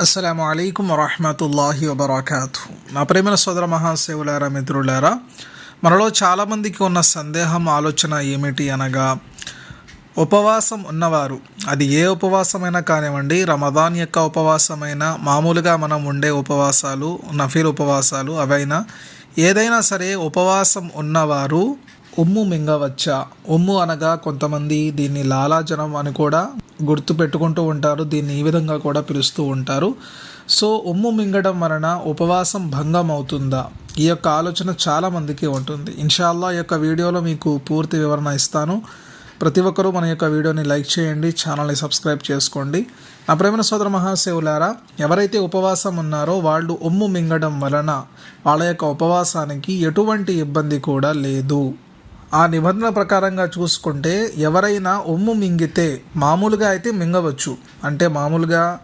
అస్సలం అయికం వరహమతుల్లాహి వబర్కాతు. నా ప్రేమైన సోదర మహాసేవులారా మిత్రులారా మనలో చాలామందికి ఉన్న సందేహం ఆలోచన ఏమిటి అనగా ఉపవాసం ఉన్నవారు అది ఏ ఉపవాసమైనా కానివ్వండి రమదాన్ యొక్క ఉపవాసమైనా మామూలుగా మనం ఉండే ఉపవాసాలు నఫీర్ ఉపవాసాలు అవైనా ఏదైనా సరే ఉపవాసం ఉన్నవారు ఉమ్ము మింగవచ్చా? ఉమ్ము అనగా కొంతమంది దీన్ని లాలాజనం అని కూడా గుర్తు పెట్టుకుంటూ ఉంటారు దీన్ని ఈ విధంగా కూడా పిలుస్తూ ఉంటారు. సో ఉమ్ము మింగడం వలన ఉపవాసం భంగం అవుతుందా ఈ యొక్క ఆలోచన చాలామందికి ఉంటుంది. ఇన్షాల్లా ఈ యొక్క వీడియోలో మీకు పూర్తి వివరణ ఇస్తాను. ప్రతి ఒక్కరూ మన యొక్క వీడియోని లైక్ చేయండి ఛానల్ని సబ్స్క్రైబ్ చేసుకోండి. నా ప్రేమ సోదర మహాశివులారా ఎవరైతే ఉపవాసం ఉన్నారో వాళ్ళు ఉమ్ము మింగడం వలన వాళ్ళ యొక్క ఉపవాసానికి ఎటువంటి ఇబ్బంది కూడా లేదు. ఆ నిబంధన ప్రకారంగా చూసుకుంటే ఎవరైనా ఒమ్ము మింగితే మామూలుగా అయితే మింగవచ్చు. అంటే మామూలుగా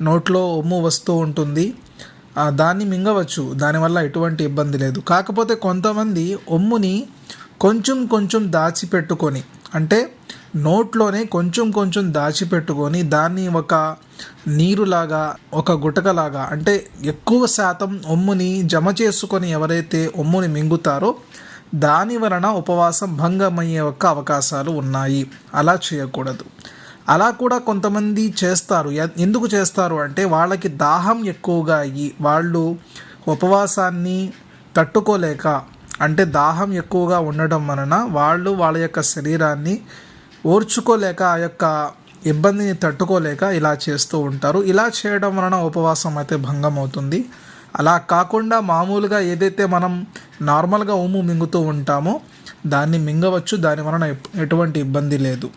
నోట్లో ఒమ్ము వస్తూ ఉంటుంది. దాన్ని మింగవచ్చు. దానివల్ల ఎటువంటి ఇబ్బంది లేదు. కాకపోతే కొంతమంది ఒమ్ముని కొంచెం కొంచెం దాచిపెట్టుకొని అంటే నోట్లోనే కొంచెం కొంచెం దాచిపెట్టుకొని దాన్ని ఒక నీరులాగా ఒక గుటకలాగా అంటే ఎక్కువ శాతం ఒమ్ముని జమ చేసుకొని ఎవరైతే ఒమ్ముని మింగుతారో దాని వలన ఉపవాసం భంగమయ్యే యొక్క అవకాశాలు ఉన్నాయి. అలా చేయకూడదు. అలా కూడా కొంతమంది చేస్తారు. ఎందుకు చేస్తారు అంటే వాళ్ళకి దాహం ఎక్కువగా అయ్యి వాళ్ళు ఉపవాసాన్ని తట్టుకోలేక అంటే దాహం ఎక్కువగా ఉండడం వలన వాళ్ళు వాళ్ళ యొక్క శరీరాన్ని ఓర్చుకోలేక ఆ యొక్క ఇబ్బందిని తట్టుకోలేక ఇలా చేస్తూ ఉంటారు. ఇలా చేయడం వలన ఉపవాసం అయితే భంగం అవుతుంది అలా కాకుండా మామూలుగా ఏదైతే మనం నార్మల్గా ఉమ్ము మింగుతూ ఉంటామో. దాన్ని మింగవచ్చు. దాని వలన ఎటువంటి ఇబ్బంది లేదు.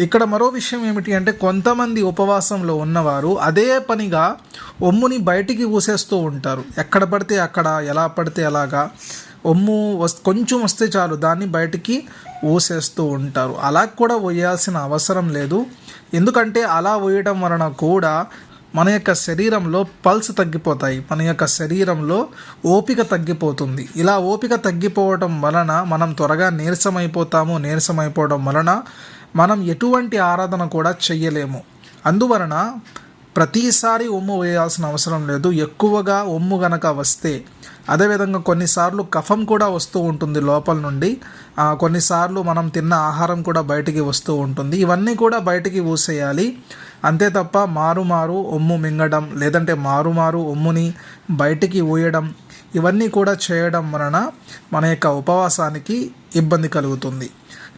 ఇక్కడ మరో విషయం ఏమిటి అంటే కొంతమంది ఉపవాసంలో ఉన్నవారు అదే పనిగా ఒమ్ముని బయటికి ఊసేస్తూ ఉంటారు. ఎక్కడ పడితే అక్కడ ఎలా పడితే అలాగా ఒమ్ము వస్ కొంచెం వస్తే చాలు దాన్ని బయటికి ఊసేస్తూ ఉంటారు. అలా కూడా వేయాల్సిన అవసరం లేదు. ఎందుకంటే అలా వేయడం వలన కూడా మన యొక్క శరీరంలో పల్స్ తగ్గిపోతాయి. మన యొక్క శరీరంలో ఓపిక తగ్గిపోతుంది. ఇలా ఓపిక తగ్గిపోవడం వలన మనం త్వరగా నీరసమైపోతాము. నీరసమైపోవడం వలన మనం ఎటువంటి ఆరాధన కూడా చెయ్యలేము. అందువలన ప్రతిసారి ఒమ్ము వేయాల్సిన అవసరం లేదు. ఎక్కువగా ఒమ్ము గనక వస్తే అదేవిధంగా కొన్నిసార్లు కఫం కూడా వస్తూ ఉంటుంది లోపల నుండి. కొన్నిసార్లు మనం తిన్న ఆహారం కూడా బయటికి వస్తూ ఉంటుంది. ఇవన్నీ కూడా బయటికి ఊసేయాలి. అంతే తప్ప మారుమారు ఒమ్ము మింగడం లేదంటే మారుమారు ఒమ్ముని బయటికి ఊయడం ఇవన్నీ కూడా చేయడం వలన మన యొక్క ఉపవాసానికి ఇబ్బంది కలుగుతుంది.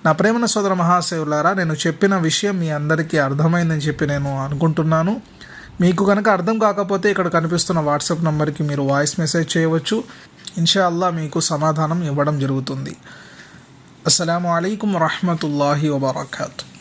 నా ప్రేమన సోదర మహాశివులారా నేను చెప్పిన విషయం మీ అందరికీ అర్థమైందని చెప్పి నేను అనుకుంటున్నాను. మీకు కనుక అర్థం కాకపోతే ఇక్కడ కనిపిస్తున్న వాట్సాప్ నెంబర్కి మీరు వాయిస్ మెసేజ్ చేయవచ్చు. ఇన్షాల్లా మీకు సమాధానం ఇవ్వడం జరుగుతుంది. అస్సలం అయికం వరహమూల వబర్కూ